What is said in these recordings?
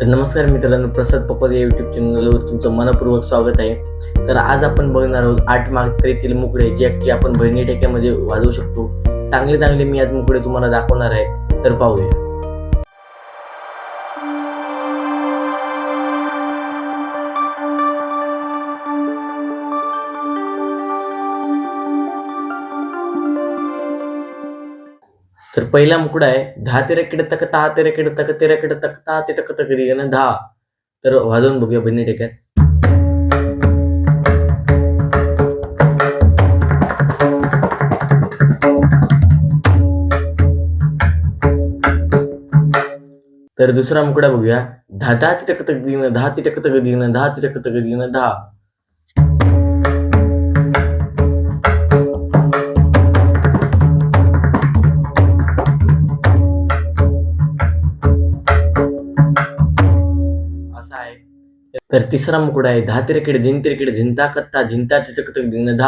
तर नमस्कार मित्रांनो प्रसाद पपद या युट्यूब चॅनलवर तुमचं मनपूर्वक स्वागत आहे. तर आज आपण बघणार आहोत आठ मात्रेतील मुकडे जे की आपण बहिणी ठेक्यामध्ये वाजवू शकतो. चांगले चांगले मी आज मुकडे तुम्हाला दाखवणार आहे. तर पाहूया. तर पहिला मुकडा आहे दहा तेरा किड तक ता तेरा किड तक तेरा किड तक ता ते तक तक दहा. तर वाजवून बघूया बहिणी ठेक्यात तर दुसरा मुकडा बघूया. दहा दहा ती टक तक दहा ती टक तक दहा ती टक तक दहा. आहे. तर तिसरा मुकडा आहे धा तिरकडे झिन तिरकडे झिंता कत्ता झिंता तितक तक दिन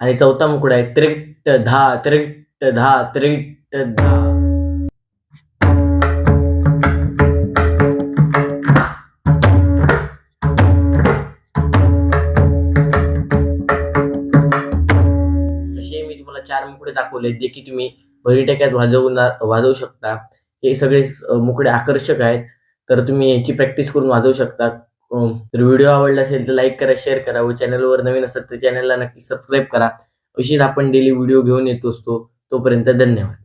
आणि चौथा मुकडा आहे त्रिकट धा त्रिकट दहा त्रिकट धा. तुम्हाला चार मुकडे दाखवले जे की तुम्ही भरी टक्यात वाजवून वाजवू शकता. हे सगळे मुकडे आकर्षक आहेत. तर तुम्ही याची प्रॅक्टिस करून वाजवू शकता. तर व्हिडिओ आवडला असेल तर लाईक करा शेअर करा. व चॅनलवर नवीन असेल तर चॅनलला नक्की सबस्क्राईब करा. अशीच आपण डेली व्हिडिओ घेऊन येत असतो. तोपर्यंत धन्यवाद.